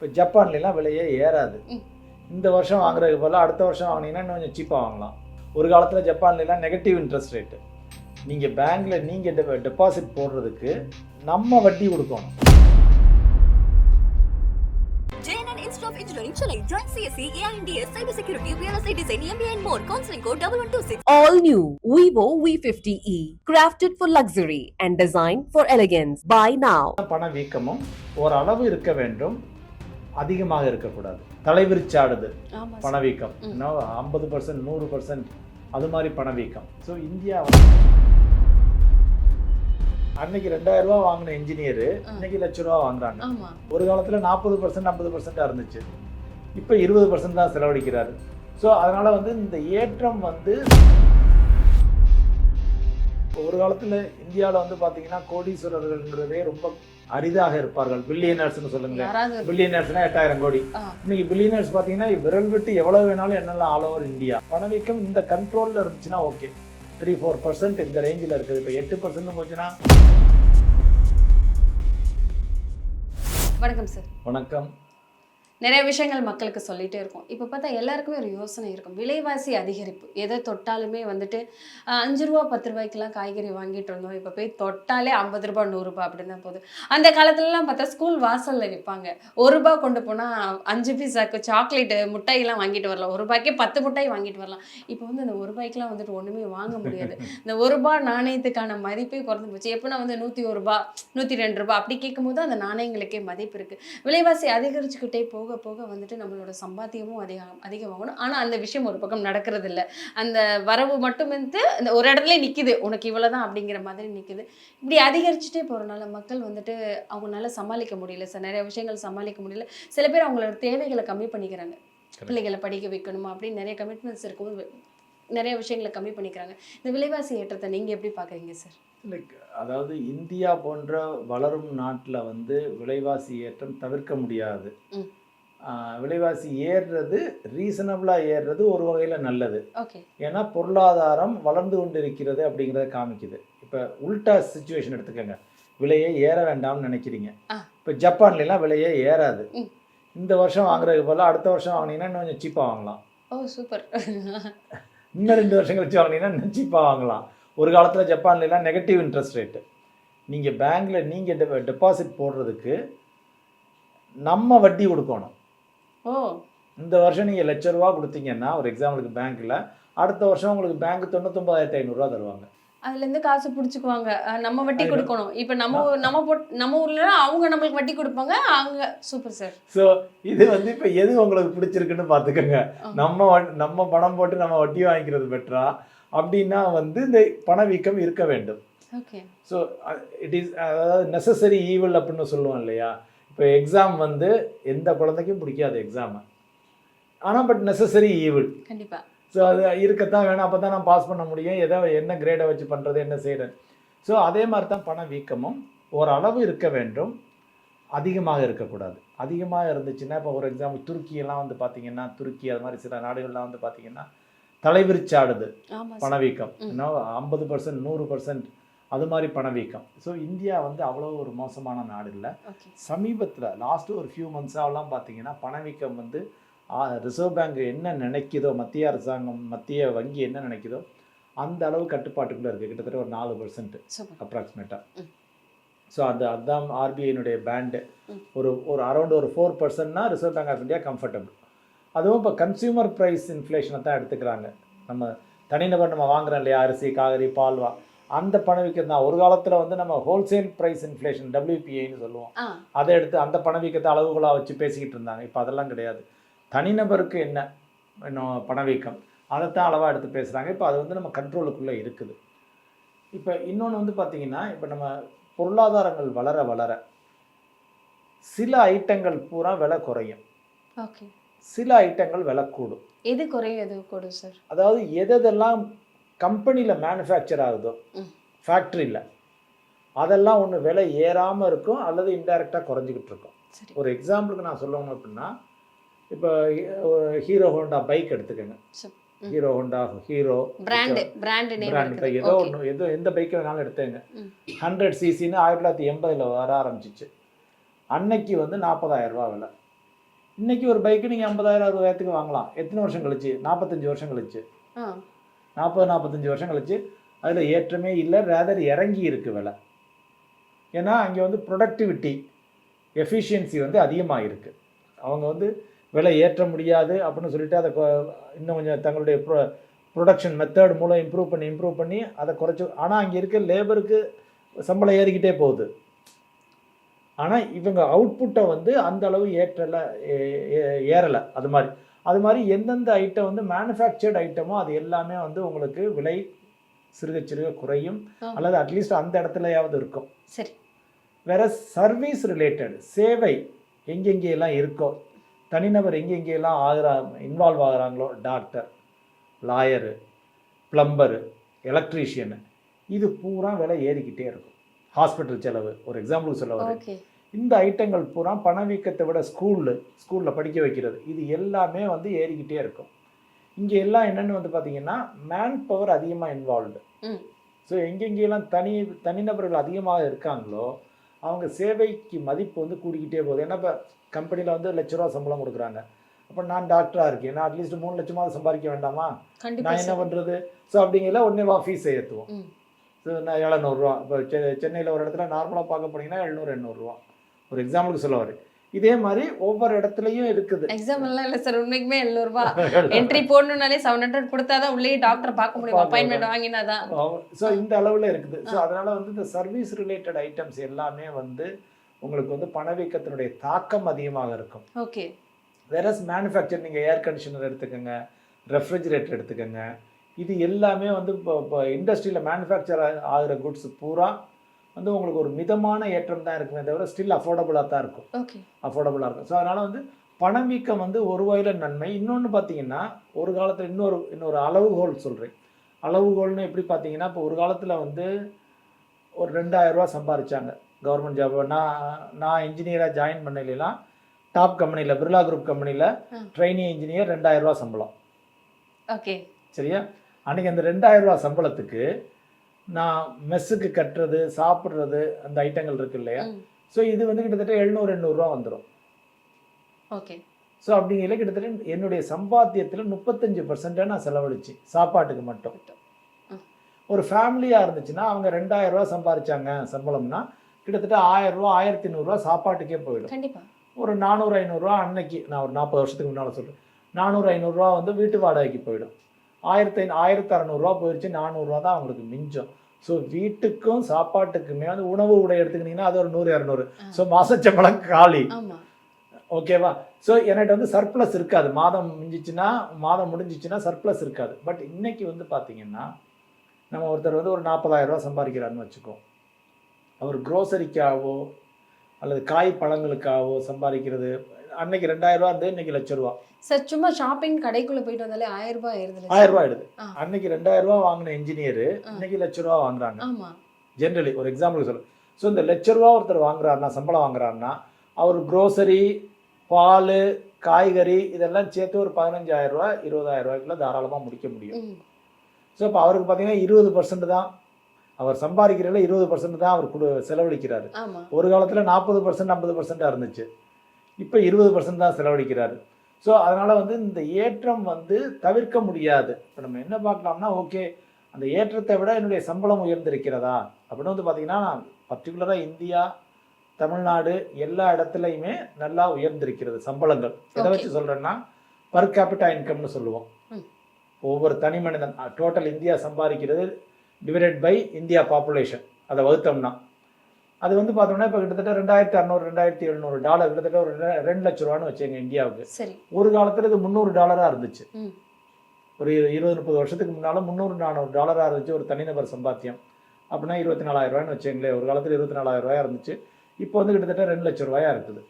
இப்போ ஜப்பான்லாம் விலையே ஏறாது. இந்த வருஷம் வாங்குறதுக்கு பதிலாக அடுத்த வருஷம் வாங்கினீங்கன்னா இன்னும் கொஞ்சம் சீப்பாக வாங்கலாம் ஒரு காலத்தில் ஜப்பான்லாம் நெகட்டிவ் இன்ட்ரெஸ்ட் ரேட்டு நீங்கள் பேங்க்கில் நீங்கள் டெபாசிட் போடுறதுக்கு நம்ம வட்டி கொடுக்கணும் JNN Institute of Engineering, Chennai. Join CSE, AINDS, Cybersecurity, Real Estate Design, MBA and more. Counseling code 1126. All new Vivo V50e, crafted for luxury and designed for elegance. Buy now. பண வீக்கமும் ஓரளவு இருக்க வேண்டும் அதிகமாக இருக்கக்கூடாது. தலைவிரிச்சாடுது பணவீக்கம். ஐம்பது பர்சன்ட் நூறு percent அது மாதிரி பணவீக்கம். ஸோ இந்தியா அன்னைக்கு ரெண்டாயிரம் ரூபாய் வாங்கின இன்ஜினியர் இன்னைக்கு லட்ச ரூபா வாங்குறாங்க. ஒரு காலத்தில் நாற்பது பர்சன்ட் ஐம்பது பர்சன்டாக இருந்துச்சு. இப்போ இருபது பர்சன்ட் தான் செலவழிக்கிறாரு. ஸோ அதனால வந்து இந்த ஏற்றம் வந்து ஒரு காலத்தில் இந்தியாவில் வந்து பார்த்தீங்கன்னா கோடீஸ்வரர்கள்ன்றதே ரொம்ப அரிதாக இருப்பார்கள். பில்லியனர்ஸ்னு சொல்லுங்களேன். பில்லியனர்ஸ்னா எட்டாயிரம் கோடி. இன்னைக்கு பில்லியனர்ஸ் பார்த்தீங்கன்னா விரல் விட்டு எவ்வளவு வேணாலும் என்னெல்லாம் ஆல் ஓவர் இந்தியா. பணவீக்கம் இந்த கண்ட்ரோலில் இருந்துச்சுன்னா ஓகே த்ரீ ஃபோர் பர்சன்ட் இந்த ரேஞ்சில் இருக்குது. இப்போ எட்டு பர்சன்ட் போச்சுன்னா? வணக்கம் சார் வணக்கம். நிறைய விஷயங்கள் மக்களுக்கு சொல்லிகிட்டே இருக்கும். இப்போ பார்த்தா எல்லாருக்குமே ஒரு யோசனை இருக்கும். விலைவாசி அதிகரிப்பு. எதை தொட்டாலுமே வந்துட்டு அஞ்சு ரூபா பத்து ரூபாய்க்கெல்லாம் காய்கறி வாங்கிட்டு இருந்தோம் இப்போ போய் தொட்டாலே ஐம்பது ரூபா நூறுரூபா அப்படின்னு தான் போகுது அந்த காலத்துலலாம் பார்த்தா ஸ்கூல் வாசலில் விற்பாங்க ஒரு ரூபா கொண்டு போனால் அஞ்சு பீஸாக்கு சாக்லேட்டு முட்டையெல்லாம் வாங்கிட்டு வரலாம். ஒரு ரூபாய்க்கே பத்து முட்டாய் வாங்கிட்டு வரலாம். இப்போ வந்து அந்த ஒரு ரூபாய்க்குலாம் வந்துட்டு ஒன்றுமே வாங்க முடியாது. இந்த ஒரு ரூபா நாணயத்துக்கான மதிப்பே குறைஞ்சு போச்சு. எப்போனா வந்து நூற்றி ஒரு ரூபா நூற்றி ரெண்டு ரூபா அப்படி கேட்கும்போது அந்த நாணயங்களுக்கே மதிப்பு இருக்குது விலைவாசி அதிகரிச்சுக்கிட்டே போக போக வந்துட்டு நம்மளோட சம்பாத்தியமும் அதிகம் அதிகமாகணும். ஆனால் அந்த விஷயம் ஒரு பக்கம் நடக்கிறது இல்ல அந்த வரவு மட்டும் வந்து இந்த ஒரு இடத்துல நிற்கிது உனக்கு இவ்வளோதான் அப்படிங்கிற மாதிரி நிற்கிது இப்படி அதிகரிச்சுட்டே போகிறனால மக்கள் வந்துட்டு அவங்களால சமாளிக்க முடியல. சார் நிறைய விஷயங்கள் சமாளிக்க முடியல. சில பேர் அவங்களோட தேவைகளை கம்மி பண்ணிக்கிறாங்க. பிள்ளைகளை படிக்க வைக்கணுமா அப்படின்னு நிறைய கமிட்மெண்ட்ஸ் இருக்கும்போது நிறைய விஷயங்களை கம்மி பண்ணிக்கிறாங்க. இந்த விலைவாசி ஏற்றத்தை நீங்கள் எப்படி பார்க்குறீங்க சார் லைக் அதாவது இந்தியா போன்ற வளரும் நாட்டில் வந்து விலைவாசி ஏற்றம் தவிர்க்க முடியாது. விலைவாசி ஏறுறது ரீசனபிளாக ஏறுறது ஒரு வகையில் நல்லது. ஓகே ஏன்னா பொருளாதாரம் வளர்ந்து கொண்டு இருக்கிறது அப்படிங்கிறத காமிக்குது. இப்போ உல்டா சுச்சுவேஷன் எடுத்துக்கோங்க. விலையே ஏற வேண்டாம்னு நினைக்கிறீங்க. இப்போ ஜப்பான்லாம் விலையே ஏறாது. இந்த வருஷம் வாங்குறதுக்கு பதிலாக அடுத்த வருஷம் வாங்கினீங்கன்னா இன்னும் கொஞ்சம் சீப்பாக வாங்கலாம். Oh super. இன்னும் ரெண்டு வருஷம் கழிச்சு வாங்கினீங்கன்னா இன்னும் சீப்பாக வாங்கலாம். ஒரு காலத்தில் ஜப்பான்லாம் நெகட்டிவ் இன்ட்ரெஸ்ட் ரேட்டு நீங்கள் பேங்க்கில் நீங்கள் டெபாசிட் போடுறதுக்கு நம்ம வட்டி கொடுக்கணும். இந்த வருஷம் நீங்கள் லட்ச ரூபா கொடுத்தீங்கன்னா ஒரு எக்ஸாம்பிளுக்கு பேங்க்கில் அடுத்த வருஷம் உங்களுக்கு பேங்க் தொண்ணூத்தொம்பதாயிரத்தி ஐநூறுரூவா தருவாங்க. அதுல இருந்து காசு புடிச்சுக்குவாங்க. நம்ம வட்டி கொடுக்கணும். இப்ப நம்ம நம்ம போட் நம்ம ஊர்ல அவங்க நம்மளுக்கு வட்டி கொடுப்பாங்க அங்க சூப்பர் சார். ஸோ இது வந்து இப்போ எது உங்களுக்கு பிடிச்சிருக்குன்னு பார்த்துக்கோங்க. நம்ம நம்ம பணம் போட்டு நம்ம வட்டி வாங்கிக்கிறது பெட்டரா? அப்படின்னா வந்து இந்த பணவீக்கம் இருக்க வேண்டும். ஓகே. ஸோ இட் இஸ் அதாவது நெசசரி ஈவில் அப்படின்னு சொல்லுவோம் இல்லையா? இப்போ எக்ஸாம் வந்து எந்த குழந்தைக்கும் பிடிக்காது எக்ஸாமு ஆனால் பட் நெசசரி ஈவில் கண்டிப்பா. ஸோ அது இருக்கத்தான் வேணும். அப்போ தான் நான் பாஸ் பண்ண முடியும். எதை என்ன கிரேடை வச்சு பண்ணுறது என்ன செய்கிறது ஸோ அதே மாதிரி தான் பண வீக்கமும் ஓரளவு இருக்க வேண்டும். அதிகமாக இருக்கக்கூடாது. அதிகமாக இருந்துச்சுன்னா இப்போ ஒரு எக்ஸாம்பிள் துருக்கியெல்லாம் வந்து பார்த்தீங்கன்னா துருக்கி அது மாதிரி சில நாடுகள்லாம் வந்து பார்த்தீங்கன்னா தலைவிரிச்சாடுது பணவீக்கம். இன்னும் ஐம்பது பர்சன்ட் நூறு பர்சன்ட் அது மாதிரி பணவீக்கம். ஸோ இந்தியா வந்து அவ்வளோ ஒரு மோசமான நாடு இல்லை சமீபத்தில் லாஸ்ட்டு ஒரு ஃபியூ மந்த்ஸாகலாம் பார்த்தீங்கன்னா பணவீக்கம் வந்து ரிசர்வ் பேங்க் என்ன நினைக்குதோ மத்திய அரசாங்கம் மத்திய வங்கி என்ன நினைக்குதோ அந்த அளவு கட்டுப்பாட்டுக்குள்ளே இருக்குது கிட்டத்தட்ட ஒரு நாலு பர்சன்ட் அப்ராக்சிமேட்டாக. ஸோ அந்த அதுதான் ஆர்பிஐனுடைய பேண்டு. ஒரு ஒரு அரௌண்ட் ஒரு four பர்சன்ட்னா reserve bank of India comfortable அதுவும் இப்போ கன்சியூமர் ப்ரைஸ் இன்ஃப்ளேஷனை தான் எடுத்துக்கிறாங்க. நம்ம தனிநபர் நம்ம வாங்குறோம் இல்லையா? அரிசி காய்கறி பால்வா. அந்த பணவீக்கம் தான் ஒரு காலத்தில் வந்து நம்ம ஹோல்சேல் ப்ரைஸ் இன்ஃப்ளேஷன் டபிள்யூபிஐன்னு சொல்லுவோம். அதை எடுத்து அந்த பணவீக்கத்தை அளவுகளாக வச்சு பேசிக்கிட்டு இருந்தாங்க. இப்போ அதெல்லாம் கிடையாது. தனிநபருக்கு என்ன இன்னும் பணவீக்கம் அதைத்தான் அளவாக எடுத்து பேசுகிறாங்க இப்போ அது வந்து நம்ம கண்ட்ரோலுக்குள்ளே இருக்குது. இப்போ இன்னொன்று வந்து பார்த்திங்கன்னா இப்போ நம்ம பொருளாதாரங்கள் வளர வளர சில ஐட்டங்கள் பூரா விலை குறையும். ஓகே. சில ஐட்டங்கள் விலை கூடும். எது குறையும் எது கூடும் சார்? அதாவது எதெல்லாம் கம்பெனியில் மேனுஃபேக்சர் ஆகுதோ. ஃபேக்ட்ரியில் அதெல்லாம் ஒன்று விலை ஏறாமல் இருக்கும் அல்லது இன்டைரக்டாக குறைஞ்சிக்கிட்டு இருக்கும். ஒரு எக்ஸாம்பிளுக்கு நான் சொல்லணும் அப்படின்னா இப்போ ஹீரோ ஹோண்டா பைக் எடுத்துக்கோங்க. Hero Honda Hero brand brand ஏதோ ஒன்று எதோ எந்த பைக்கை வேணாலும் எடுத்துங்க. ஹண்ட்ரட் சிசின்னு ஆயிரத்தி தொள்ளாயிரத்தி எண்பதில் வர ஆரம்பிச்சிச்சு. அன்னைக்கு வந்து நாற்பதாயிரம் ரூபா விலை. இன்னைக்கு ஒரு பைக்கு நீங்கள் ஐம்பதாயிரம் அறுபதாயிரத்துக்கு வாங்கலாம். எத்தனை வருஷம் கழிச்சு? நாற்பத்தஞ்சு வருஷம் கழிச்சு. நாற்பது நாற்பத்தஞ்சு வருஷம் கழிச்சு அதில் ஏற்றமே இல்லை ரேதர் இறங்கி இருக்கு விலை. ஏன்னா அங்கே வந்து ப்ரொடக்டிவிட்டி எஃபிஷியன்சி வந்து அதிகமாக இருக்குது அவங்க வந்து விலை ஏற்ற முடியாது அப்படின்னு சொல்லிட்டு அதை இன்னும் கொஞ்சம் தங்களுடைய ப்ரொ ப்ரொடக்ஷன் மெத்தட் மூலம் இம்ப்ரூவ் பண்ணி இம்ப்ரூவ் பண்ணி அதை குறைச்சி ஆனால் அங்கே இருக்க லேபருக்கு சம்பளம் ஏறிக்கிட்டே போகுது. ஆனால் இவங்க அவுட்புட்டை வந்து அந்த அளவு ஏற்றலை ஏறலை. அது மாதிரி. அது மாதிரி எந்தெந்த ஐட்டம் வந்து மேனுஃபேக்சர்ட் ஐட்டமோ அது எல்லாமே வந்து உங்களுக்கு விலை சிறுக சிறுக குறையும். அல்லது அட்லீஸ்ட் அந்த இடத்துலயாவது இருக்கும். சரி. வேற சர்வீஸ் ரிலேட்டட் சேவை எங்கெங்கெல்லாம் இருக்கோ தனிநபர் எங்கெங்கெல்லாம் ஆகிறா இன்வால்வ் ஆகுறாங்களோ டாக்டர் லாயரு பிளம்பரு எலக்ட்ரீஷியனு இது பூரா விலை ஏறிக்கிட்டே இருக்கும். ஹாஸ்பிட்டல் செலவு ஒரு எக்ஸாம்பிளுக்கு சொல்ல வரேன். ஓகே இந்த ஐட்டங்கள் பூரா பணவீக்கத்தை விட ஸ்கூலு ஸ்கூலில் படிக்க வைக்கிறது. இது எல்லாமே வந்து ஏறிக்கிட்டே இருக்கும். இங்கே எல்லாம் என்னென்னு வந்து பார்த்தீங்கன்னா மேன் பவர் அதிகமாக இன்வால்வ்டு ஸோ எங்கெங்கெல்லாம் தனி தனிநபர்கள் அதிகமாக இருக்காங்களோ அவங்க சேவைக்கு மதிப்பு வந்து கூடிக்கிட்டே போகுது. ஏன்னா இப்போ கம்பெனியில் வந்து லட்ச ரூபா சம்பளம் கொடுக்குறாங்க. அப்போ நான் டாக்டராக இருக்கேன். நான் அட்லீஸ்ட் மூணு லட்சமாவது சம்பாதிக்க வேண்டாமா? நான் என்ன. பண்ணுறது ஸோ அப்படிங்கல ஒன்றே வா ஃபீஸ் ஏற்றுவோம் ஸோ நான் எழுநூறுவா இப்போ சென்னையில் ஒரு இடத்துல நார்மலாக பார்க்க போனீங்கன்னா எழுநூறு எண்ணூறுரூவா ஒரு எக்ஸாம்பிளுக்கு சொல்ல வரேன் இதே மாதிரி ஒவ்வொரு இடத்துலையும் இருக்குது. எக்ஸாம் எல்லாம் இல்ல சார் உண்மைக்குமே எழுநூறு ரூபாய் என்ட்ரி போடணும்னாலே செவன் ஹண்ட்ரட் கொடுத்தாதான் உள்ளே டாக்டர் பார்க்க முடியும். அப்பாயின்மெண்ட் வாங்கினாதான் ஸோ இந்த அளவில் இருக்குது. ஸோ அதனால வந்து இந்த சர்வீஸ் ரிலேட்டட் ஐட்டம்ஸ் எல்லாமே வந்து உங்களுக்கு வந்து பணவீக்கத்தினுடைய தாக்கம் அதிகமாக இருக்கும். ஓகே வேறஸ் மேனுஃபேக்சர் நீங்கள் ஏர் கண்டிஷனர் எடுத்துக்கோங்க ரெஃப்ரிஜிரேட்டர் எடுத்துக்கோங்க இது எல்லாமே வந்து இப்போ இப்போ இண்டஸ்ட்ரியில் மேனுஃபேக்சர் ஆகிற குட்ஸ் பூரா வந்து உங்களுக்கு ஒரு மிதமான ஏற்றம் தான் இருக்குமே தவிர ஸ்டில் அஃபோர்டபுளாக தான் இருக்கும். அஃபோர்டபுளாக இருக்கும். ஸோ அதனால் வந்து பணவீக்கம் வந்து ஒரு வகையில் நன்மை. இன்னொன்று பார்த்தீங்கன்னா ஒரு காலத்தில் இன்னொரு இன்னொரு அளவுகோல் சொல்கிறேன் அளவுகோல்னு எப்படி பார்த்தீங்கன்னா இப்போ ஒரு காலத்தில் வந்து ஒரு ரெண்டாயிரம் ரூபாய் சம்பாதிச்சாங்க கவர்மெண்ட் ஜாப் நான் நான் இன்ஜினியராக ஜாயின் பண்ணலாம் டாப் கம்பெனியில் பிர்லா குரூப் கம்பெனியில் ம். ட்ரைனி இன்ஜினியர் ரெண்டாயிரம் ரூபாய் சம்பளம். ஓகே சரியா? அன்றைக்கி அந்த ரெண்டாயிரம் ரூபாய் சம்பளத்துக்கு நான் மெஸ்ஸுக்கு கட்டுறது சாப்பிட்றது அந்த ஐட்டங்கள் இருக்கு இல்லையா. ஸோ இது வந்து கிட்டத்தட்ட எழுநூறு எண்ணூறுரூவா வந்துடும் ஓகே. ஸோ அப்படிங்கல கிட்டத்தட்ட என்னுடைய சம்பாத்தியத்தில் முப்பத்தஞ்சு பர்சன்ட்டாக நான் செலவழிச்சு சாப்பாட்டுக்கு மட்டும். ஒரு ஃபேமிலியாக இருந்துச்சுன்னா அவங்க ரெண்டாயிரம் ரூபா சம்பாதிச்சாங்க சம்பளம்னா கிட்டத்தட்ட ஆயிரம் ரூபா ஆயிரத்தி நூறுரூவா சாப்பாட்டுக்கே போயிடும். ஒரு நானூறு ஐநூறுரூவா அன்னைக்கு நான் ஒரு நாற்பது வருஷத்துக்கு முன்னால் சொல்கிறேன் நானூறு ஐநூறுரூவா வந்து வீட்டு வாடகைக்கு போயிடும். ஆயிரத்தி ஆயிரத்தி அறநூறுவா போயிடுச்சு நானூறுரூவா தான் அவங்களுக்கு மிஞ்சம். ஸோ வீட்டுக்கும் சாப்பாட்டுக்குமே வந்து உணவு உடை எடுத்துக்கிட்டிங்கன்னா அது ஒரு நூறு இரநூறு. ஸோ மாசச்சம்பளம் காலி. ஓகேவா ஸோ என்கிட்ட வந்து சர்ப்ளஸ் இருக்காது. மாதம் முடிஞ்சிச்சுன்னா மாதம் முடிஞ்சிச்சுன்னா சர்ப்ளஸ் இருக்காது. பட் இன்னைக்கு வந்து பார்த்தீங்கன்னா நம்ம ஒருத்தர் வந்து ஒரு 40000 ரூபாய் சம்பாதிக்கிறாருன்னு வச்சுக்கோ. அவர் க்ரோசரிக்காகவோ அல்லது காய் பழங்களுக்காகவோ சம்பாதிக்கிறது அன்னைக்கு ரெண்டாயிரம் ரூபா இருந்து இன்னைக்கு லட்ச ரூபா. சார் சும்மா ஷாப்பிங் கடைக்குள்ள போயிட்டு வந்தாலே ஆயிரம் ரூபாய் ஆயிருதுல ஆயிரம் ரூபாய் ஆயிடுது. அன்னைக்கு ரெண்டாயிரம் ரூபா வாங்கின இன்ஜினியர். இன்னைக்கு லட்ச ரூபா வாங்குறாங்க. ஜென்ரலி ஒரு எக்ஸாம்பிள் சொல்லு. ஸோ இந்த லட்ச ரூபா ஒருத்தர் வாங்குறாருன்னா சம்பளம் வாங்குறாருன்னா அவர் க்ரோசரி பால் காய்கறி இதெல்லாம் சேர்த்து ஒரு பதினஞ்சாயிரம் ரூபா இருபதாயிரம் ரூபாய்க்குள்ள தாராளமாக முடிக்க முடியும். ஸோ இப்போ அவருக்கு பார்த்தீங்கன்னா இருபது பர்சன்ட் தான். அவர் சம்பாதிக்கிறதுல இருபது பர்சன்ட் தான் அவர் செலவழிக்கிறாரு. ஒரு காலத்தில் நாற்பது பர்சன்ட் ஐம்பது பர்சன்டாக இருந்துச்சு. இப்போ இருபது பர்சன்ட் தான் செலவழிக்கிறாரு. ஸோ அதனால் வந்து இந்த ஏற்றம் வந்து தவிர்க்க முடியாது. இப்போ நம்ம என்ன பார்க்கலாம்னா ஓகே அந்த ஏற்றத்தை விட என்னுடைய சம்பளம் உயர்ந்திருக்கிறதா? அப்படின்னு வந்து பார்த்தீங்கன்னா பர்டிகுலராக இந்தியா தமிழ்நாடு எல்லா இடத்துலையுமே நல்லா உயர்ந்திருக்கிறது சம்பளங்கள். எதை. வச்சு சொல்கிறேன்னா பர் கேபிட்டா இன்கம்னு சொல்லுவோம். ஒவ்வொரு தனி மனிதன் டோட்டல் இந்தியா சம்பாதிக்கிறது டிவைடட் பை இந்தியா பாப்புலேஷன் அதை வகுத்தோம்னா. அது வந்து பார்த்தோம்னா இப்போ கிட்டத்தட்ட ரெண்டாயிரத்தி அறநூறு ரெண்டாயிரத்தி எழுநூறு டாலர் கிட்டத்தட்ட ஒரு ரெண்டு லட்ச ரூபான்னு வச்சுங்க இந்தியாவுக்கு. ஒரு காலத்தில் இது முந்நூறு டாலராக இருந்துச்சு. ஒரு இரு- இருபது முப்பது வருஷத்துக்கு முன்னால் முந்நூறு நானூறு டாலராக இருந்துச்சு ஒரு தனிநபர் சம்பாத்தியம். அப்படின்னா இருபத்தி நாலாயிரம் ரூபாய்னு வச்சுங்களேன் ஒரு காலத்தில் இருபத்தி நாலாயிரம் ரூபாயா இருந்துச்சு. இப்போ வந்து கிட்டத்தட்ட ரெண்டு லட்சம் ரூபாயா இருக்குது.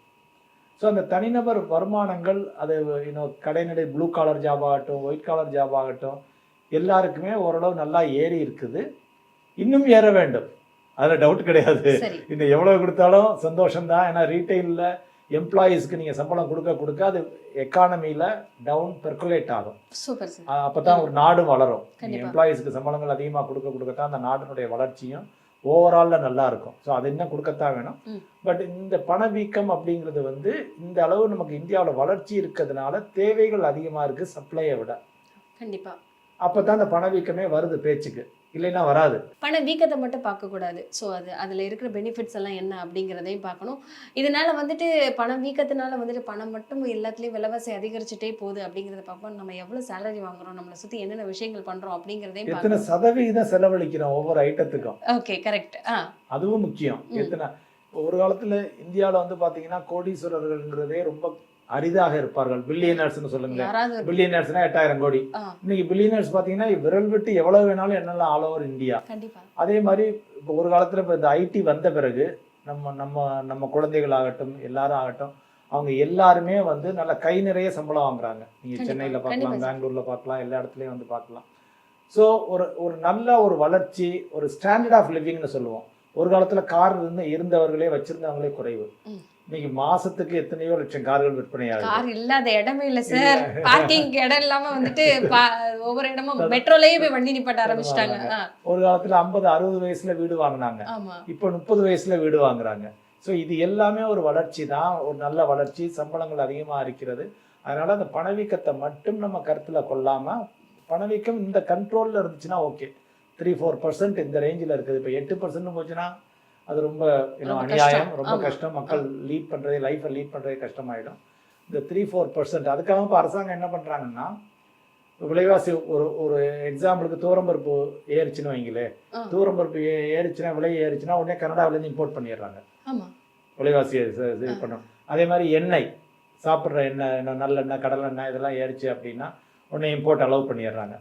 ஸோ அந்த தனிநபர் வருமானங்கள் அது இன்னும் கடைநடை ப்ளூ காலர் ஜாப் ஆகட்டும் ஒயிட் காலர் ஜாப் ஆகட்டும் எல்லாருக்குமே ஓரளவு நல்லா ஏறி இருக்குது. இன்னும் ஏற வேண்டும். அதில் டவுட் கிடையாது. இன்னும் எவ்வளவு கொடுத்தாலும் சந்தோஷம்தான். ஏன்னா ரீட்டைலில் எம்ப்ளாயீஸ்க்கு நீங்கள் சம்பளம் கொடுக்க கொடுக்க அது எக்கானமியில் டவுன் பெர்குலேட் ஆகும். அப்போ தான் ஒரு நாடு வளரும். எம்ப்ளாயீஸ்க்கு சம்பளங்கள் அதிகமாக கொடுக்க கொடுக்க தான் அந்த நாட்டினுடைய வளர்ச்சியும் ஓவராலில் நல்லா இருக்கும். ஸோ அது இன்னும் கொடுக்கத்தான் வேணும். பட் இந்த பணவீக்கம் அப்படிங்கிறது வந்து இந்த அளவு நமக்கு இந்தியாவில் வளர்ச்சி இருக்கிறதுனால தேவைகள் அதிகமாக இருக்குது சப்ளையை விட. கண்டிப்பா. அப்போ தான் அந்த பணவீக்கமே வருது பேச்சுக்கு. இல்லைன்னா வராது. பண வீக்கத்தை மட்டும் பார்க்கக்கூடாது ஸோ அது அதில் இருக்கிற பெனிஃபிட்ஸ் எல்லாம் என்ன அப்படிங்கிறதையும் பார்க்கணும். இதனால வந்துட்டு பணம் வீக்கத்தினால வந்துட்டு பணம் மட்டும் எல்லாத்துலேயும் விலைவாசி அதிகரிச்சுட்டே போகுது அப்படிங்கிறத பார்ப்போம் நம்ம எவ்வளோ சேலரி வாங்குறோம் நம்மளை சுற்றி என்னென்ன விஷயங்கள் பண்ணுறோம் அப்படிங்கிறதையும் எத்தனை சதவிகிதம் செலவழிக்கிறோம் ஒவ்வொரு ஐட்டத்துக்கும் ஓகே கரெக்ட் ஆ. அதுவும் முக்கியம். எத்தனை ஒரு காலத்துல இந்தியாவில் வந்து பாத்தீங்கன்னா கோடீஸ்வரர்கள்ங்கிறதே ரொம்ப அரிதாக இருப்பார்கள். பில்லியனர்ஸ்னு சொல்லுங்களேன். பில்லியனர்ஸ்னா எட்டாயிரம் கோடி. இன்னைக்கு பில்லியனர்ஸ் பாத்தீங்கன்னா விரல் விட்டு எவ்வளவு வேணாலும் என்னெல்லாம் ஆல் ஓவர் இந்தியா அதே மாதிரி இப்போ ஒரு காலத்துல இப்போ இந்த ஐடி வந்த பிறகு நம்ம நம்ம நம்ம குழந்தைகள் ஆகட்டும் எல்லாரும் ஆகட்டும் அவங்க எல்லாருமே வந்து நல்ல கை நிறைய சம்பளம் வாங்குறாங்க. நீங்க சென்னையில பார்க்கலாம். பெங்களூர்ல பார்க்கலாம் எல்லா இடத்துலயும் வந்து பார்க்கலாம். ஸோ ஒரு ஒரு நல்ல ஒரு வளர்ச்சி ஒரு ஸ்டாண்டர்ட் ஆஃப் லிவிங்னு சொல்லுவோம். ஒரு காலத்துல கார் இருந்து இருந்தவர்களே வச்சிருந்தவங்களே குறைவு. இன்னைக்கு மாசத்துக்கு எத்தனையோ லட்சம் கார்கள் விற்பனை ஆகுது கார் இல்லாத இடமே இல்ல சார் பார்க்கிங் இடம் இல்லாம வந்துட்டு ஒவ்வொரு இடமும் மெட்ரோலயே போய் வண்டி நிப்பாட்ட ஆரம்பிச்சிட்டாங்க. ஒரு காலத்துல ஐம்பது அறுபது வயசுல வீடு வாங்கினாங்க. இப்போ முப்பது வயசுல வீடு வாங்குறாங்க. ஸோ இது எல்லாமே ஒரு வளர்ச்சி தான். ஒரு நல்ல வளர்ச்சி. சம்பளங்கள் அதிகமாக இருக்கிறது. அதனால அந்த பணவீக்கத்தை மட்டும் நம்ம கருத்தில் கொள்ளாம பணவீக்கம் இந்த கண்ட்ரோலில் இருந்துச்சுன்னா ஓகே த்ரீ ஃபோர் பர்சன்ட் இந்த ரேஞ்சில் இருக்குது. இப்போ எட்டு பர்சன்ட் போச்சுன்னா அது ரொம்ப இன்னும் அநியாயம். ரொம்ப. கஷ்டம். மக்கள் லீட் பண்ணுறதே லைஃப்பை லீட் பண்ணுறதே கஷ்டமாயிடும். இந்த த்ரீ ஃபோர் பர்சன்ட் அதுக்காக இப்போ அரசாங்கம் என்ன பண்ணுறாங்கன்னா விலைவாசி ஒரு ஒரு எக்ஸாம்பிளுக்கு தூரம்பருப்பு ஏறிச்சுன்னு வைங்களே. தூரம்பருப்பு ஏறிச்சுன்னா விலை ஏறிச்சுன்னா உடனே கனடாவிலேருந்து இம்போர்ட் பண்ணிடுறாங்க. ஆமா. விலைவாசியை ச- இது பண்ணணும். அதே மாதிரி எண்ணெய் சாப்பிட்ற எண்ணெய் எண்ணெய் நல்லெண்ணெய் கடலெண்ணெய் இதெல்லாம் ஏறிச்சு அப்படின்னா உடனே இம்போர்ட் அலோவ் பண்ணிடுறாங்க.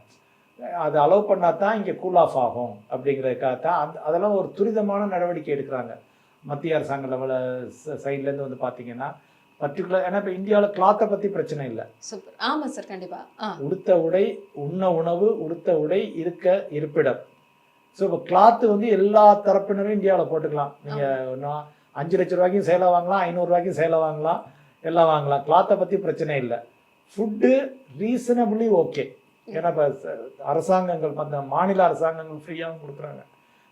அது அலோவ் பண்ணால் தான் இங்கே கூல் ஆஃப் ஆகும் அப்படிங்கிறதுக்காக தான் அந்த அதெல்லாம் ஒரு துரிதமான நடவடிக்கை எடுக்கிறாங்க. மத்திய அரசாங்க லெவலில் சைட்லேருந்து வந்து பார்த்தீங்கன்னா பர்டிகுலர் ஏன்னா இப்போ இந்தியாவில் கிளாத்தை பற்றி பிரச்சனை இல்லை. சூப்பர் ஆமா சார் கண்டிப்பா. ஆ. உடுத்த உடை உண்ண உணவு உடுத்த உடை இருக்க இருப்பிடம். ஸோ இப்போ கிளாத்து வந்து எல்லா தரப்பினரும் இந்தியாவில் போட்டுக்கலாம். நீங்கள் அஞ்சு லட்ச ரூபாய்க்கும் சேலை வாங்கலாம் ஐநூறுரூவாய்க்கும் சேலை வாங்கலாம் எல்லாம் வாங்கலாம். கிளாத்தை பற்றி பிரச்சனை இல்லை. ஃபுட்டு ரீசனபிளி ஓகே ஏன்னா இப்போ அரசாங்கங்கள் அந்த மாநில அரசாங்கங்கள் ஃப்ரீயாகவும் கொடுக்குறாங்க.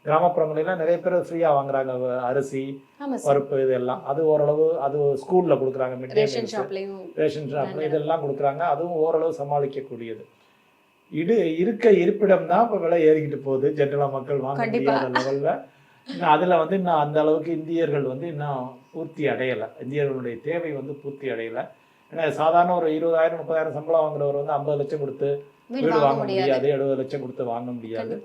கிராமப்புறங்களெல்லாம் நிறைய பேர் ஃப்ரீயாக வாங்குறாங்க. அரிசி பருப்பு இதெல்லாம். அது ஓரளவு அது ஸ்கூலில் கொடுக்குறாங்க ரேஷன் ஷாப்ல. இதெல்லாம் கொடுக்குறாங்க. அதுவும் ஓரளவு சமாளிக்கக்கூடியது. இடு இருக்க இருப்பிடம் தான் இப்போ விலை ஏறிக்கிட்டு போகுது. ஜென்ரலாக மக்கள் வாங்க. முடியாத லெவலில் அதில் வந்து இன்னும் அந்த அளவுக்கு இந்தியர்கள் வந்து இன்னும் பூர்த்தி அடையலை. இந்தியர்களுடைய தேவை வந்து பூர்த்தி அடையலை. ஏன்னா சாதாரண ஒரு இருபதாயிரம் முப்பதாயிரம் சம்பளம் வாங்குறவர் வந்து ஐம்பது லட்சம் கொடுத்து வீடு வாங்க முடியாது. எழுபது லட்சம் கொடுத்து வாங்க முடியாது.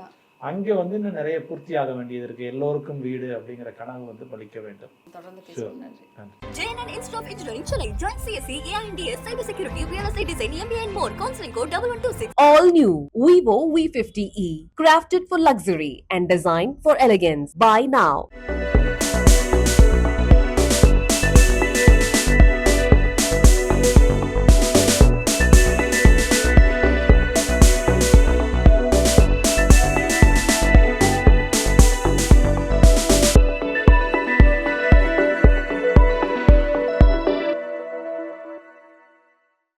அங்கே வந்து இன்னும் நிறைய பூர்த்தி ஆக வேண்டியது இருக்கு. எல்லோருக்கும் வீடு அப்படிங்கிற கனவு வந்து பலிக்க வேண்டும். தொடர்ந்து பேசுவோம். நன்றி. JNN Institute of Engineering Chennai. Join CSE, AINDS, Cybersecurity, Real Estate Design, MBA and more. Counseling code 1126. All new Vivo V50e, crafted for luxury and designed for elegance. Buy now.